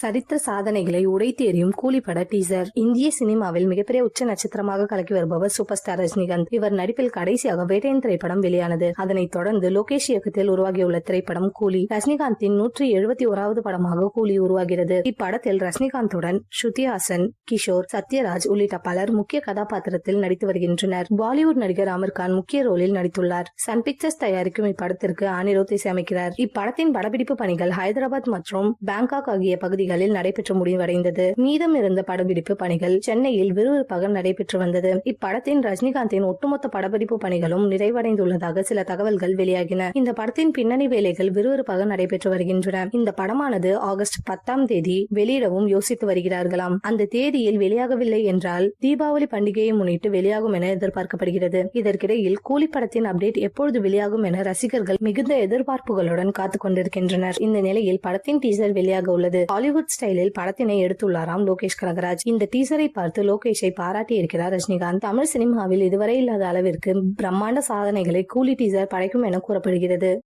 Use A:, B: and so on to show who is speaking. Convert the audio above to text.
A: சரித்திர சாதனைகளை உடைத்து எறியும் கூலிப்பட டீசர். இந்திய சினிமாவில் மிகப்பெரிய உச்ச நட்சத்திரமாக கலக்கி வருபவர் சூப்பர் ஸ்டார் ரஜினிகாந்த். இவர் நடிப்பில் கடைசியாக வேட்டையன் திரைப்படம் வெளியானது. அதனைத் தொடர்ந்து லோகேஷ் இயக்கத்தில் உருவாகியுள்ள திரைப்படம் கூலி. ரஜினிகாந்தின் நூற்றி எழுபத்தி ஓராவது படமாக கூலி உருவாகிறது. இப்படத்தில் ரஜினிகாந்துடன் ஸ்ருதி ஹாசன் கிஷோர் சத்யராஜ் உள்ளிட்ட பலர் முக்கிய கதாபாத்திரத்தில் நடித்து வருகின்றனர். பாலிவுட் நடிகர் அமீர் கான் முக்கிய ரோலில் நடித்துள்ளார். சன் பிக்சர்ஸ் தயாரிக்கும் இப்படத்திற்கு அனிருத் இசையமைக்கிறார். இப்படத்தின் படப்பிடிப்பு பணிகள் ஹைதராபாத் மற்றும் பேங்காக் ஆகிய பகுதி பகுதிகளில் நடைபெற்று முடிவடைந்தது மீதம் இருந்த படப்பிடிப்பு பணிகள் சென்னையில் விறுவிறுப்பாக நடைபெற்று வந்தது. இப்படத்தின் ரஜினிகாந்தின் ஒட்டுமொத்த படப்பிடிப்பு பணிகளும் நிறைவடைந்துள்ளதாக சில தகவல்கள் வெளியாகின. இந்த படத்தின் பின்னணி வேலைகள் விறுவிறுப்பாக நடைபெற்று வருகின்றன. இந்த படமானது ஆகஸ்ட் பத்தாம் தேதி வெளியிடவும் யோசித்து வருகிறார்களாம். அந்த தேதியில் வெளியாகவில்லை என்றால் தீபாவளி பண்டிகையை முன்னிட்டு வெளியாகும் என எதிர்பார்க்கப்படுகிறது. இதற்கிடையில் கூலி படத்தின் அப்டேட் எப்பொழுது வெளியாகும் என ரசிகர்கள் மிகுந்த எதிர்பார்ப்புகளுடன் காத்துக் கொண்டிருக்கின்றனர். இந்த நிலையில் படத்தின் டீசர் வெளியாக உள்ளது ஹாலிவுட் ஸ்டைலில் படத்தினை எடுத்துள்ளாராம் லோகேஷ் கனகராஜ். இந்த டீசரை பார்த்து லோகேஷை பாராட்டி இருக்கிறார் ரஜினிகாந்த். தமிழ் சினிமாவில் இதுவரை இல்லாத அளவிற்கு பிரம்மாண்ட சாதனைகளை கூலி டீசர் படைக்கும் என கூறப்படுகிறது.